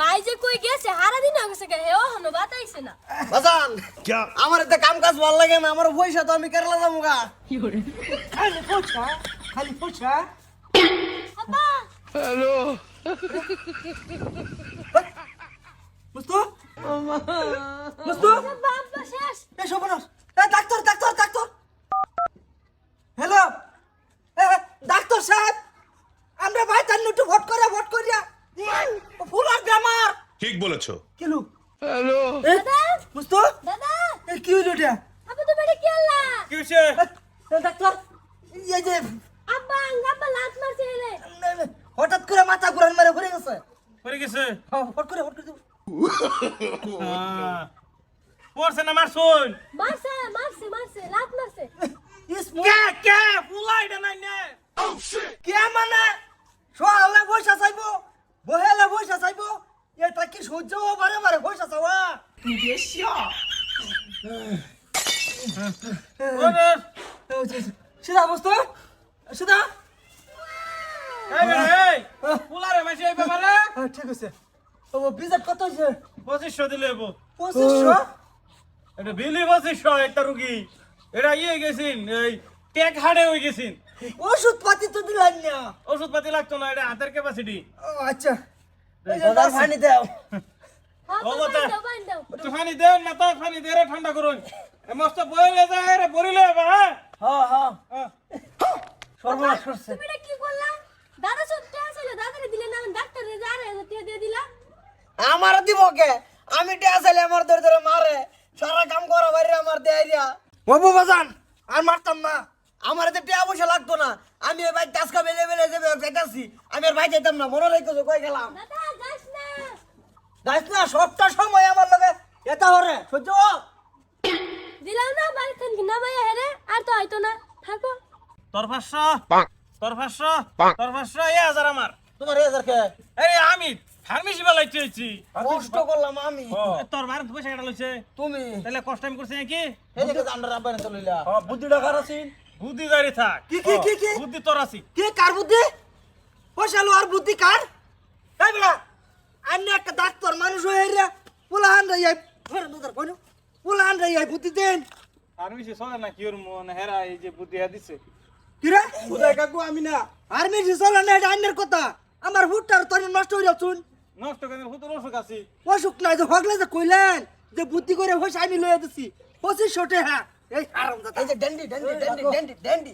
ভাই যে কই গেছে? হারা দিন হয়ে গেছে গে। হেও হনো বাতাইছে না। বাজান আমার এতে কাম কাজ ভালো লাগে না আমার পয়সা তো আমি কেরালা যাব গা। খালি পয়সা খালি পয়সা। আব্বা! আব্বা! শেষ। ডাক্তার হ্যালো ডাক্তার সাহেব আমরা ভাই তার একটু ভোট করে ভোট করিয়া ফুলার গ্রামার ঠিক বলেছ। কিলু দাদা? বুঝতো দাদা? এই কি হইল এটা? আব্বা তো বেটা কি আল্লাহ কি হয়েছে এই ডাক্তার। এই যে আব্বা আব্বা লাত মারছে রে হঠাৎ করে মাথা ঘুরান মারে ঘুরে গেছে। পড়ে গেছে? হ্যাঁ, হট করে হট করে। দেবো। পড়ছে না মারছুন? মারছে মারছে মারছে লাত মারছে। ইস কে কে? ফুলাই এটা নাই নে। কে মানে? এটা কি সহ্য বারে বারে পয়সা চাওয়া ওরে সিধা বস্তু। সিধা। এই বেটা এই। ফুলারে মাইছে এই ব্যাপারে? হ্যাঁ, ঠিক আছে। ও বিজেট কত হয়েছে পঁচিশশো দিলে পঁচিশশো? এটা বিলি পঁচিশশো একটা রুগী। এটা ইয়ে গেছিন এই টেক হাড়ে হয়ে গেছিন। ওষুধ পাতি তো দিলেন না। ওষুধ পাতি লাগতো না এটা হাতের ক্যাপাসিটি ও আচ্ছা। বাজার পানি দাও। হ্যাঁ পানি দেন পানি রে ঠান্ডা করুন। মস্ত বইলে যায় রে বরিলে হ্যাঁ? হ্যাঁ। সর্বনাশ করছে। তুমি কি করলা দাদা সত্যি আসলে দাদারে দিলে না ডাক্তার রে আরে হাজার দিয়ে দিলা। আমার দিব কে? আমি আমার ধরে ধরে মারে। সারা কাম করা বাইরে আমার দেয় দিয়া। বাবু বাজান আর মারতাম না। আমার এতে টিয়া পয়সা লাগতো না। আমি ওই ভাই টাসকা বেলে বেলে যাবে যাইতাছি আমি আর ভাই যাইতাম না মনে রেখেছো কই গেলাম? দাদা যাস না। যাইস না সবটা সময় আমার লগে এটা হরে সহ্য। দিলাম না বাড়ি থেকে না ভাইয়া হেরে আর তো হয়তো না। থাকো। তোর পাঁচশো তোর পাঁচশো তোর পাঁচশো এ হাজার আমার। তোমার এই হাজার কে? আরে আমি ফার্মেসি বেলায় চেয়েছি কষ্ট করলাম আমি। তোর বারে পয়সা কাটা লইছে? তুমি? তাহলে কষ্ট আমি করছি নাকি? এই যে চলিলা বুদ্ধিটা কার আছে বুদ্ধি দাঁড়ি থাক। কি কি কি কি? বুদ্ধি তোর আছি। কে কার বুদ্ধি? পয়সা লো আর বুদ্ধি কার? এই বেলা আন্য একটা ডাক্তার মানুষ হয়ে রে পোলাহান রে এই ঘরে দুধার কইনো পোলাহান রে এই বুদ্ধি দেন। ফার্মেসি চলে না কি ওর মন হেরা এই যে বুদ্ধি হ্যাঁ দিছে? কি রে? বুধাই কাকু আমি না। আর মেজি চলে না এটা আন্যের কথা। আমার হুটটার তোর নষ্ট হয়ে যাচ্ছুন নষ্ট করে হুতুর অসুখ আছি। অসুখ নাই যে হগলে যে কইলেন যে বুদ্ধি করে হইছে আমি লয়ে দিছি। পঁচিশশো টাকা এই হারাম এই যে ডেন্ডি ডেন্ডি ডেন্ডি ডেন্ডি ডেন্ডি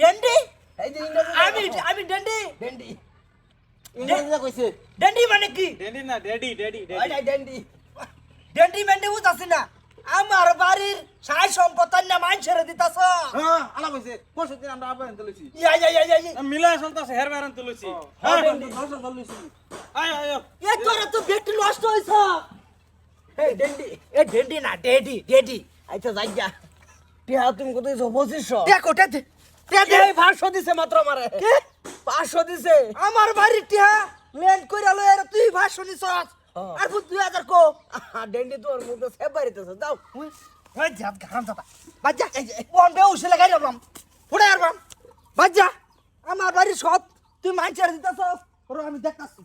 ডেন্ডি। এই যে আমি আমি ডেন্ডি। ডেন্ডি। ইংরেজিতে কইছে। ডেন্ডি মানে কি? ডেডি না ডেডি ডেডি ডেডি। ওইটাই ডেন্ডি। ডেন্ডি মেন্ডি না। আমার বাড়ির সাই সম্পদ না মানুষের দিতাছ। হ্যাঁ আলা কইছে পরশু দিন আমরা আবার আনতে ইয়া ইয়া ইয়া ইয়া মিলা চলতেছে হের বার আনতে লইছি। হ্যাঁ, আয় আয় এ তোরা তো ব্যক্তি নষ্ট হইছ। এই ডেন্ডি। এ ডেন্ডি না ডেডি ডেডি। আচ্ছা যাই যা। টিয়া তুমি কত দিছো পঁচিশশো। দেখো ডেডি ডেডি এই পাঁচশো দিছে মাত্র আমারে। কে? পাঁচশো দিছে। আমার বাড়ির টিহা ল্যান্ড কইরা আর তুই ভাষণ নিছস। আর দুই হাজার কো। ডেন্ডি তোর মুখে সে বাড়িতেছে। যাও। ওই জাত গান দাদা বাজ্জা বন বে উসে লাগাই রাখলাম ফুড়ে আরবাম বাজ্জা আমার বাড়ির সব তুই মাইচার দিতাছস। ওর আমি দেখতাছি।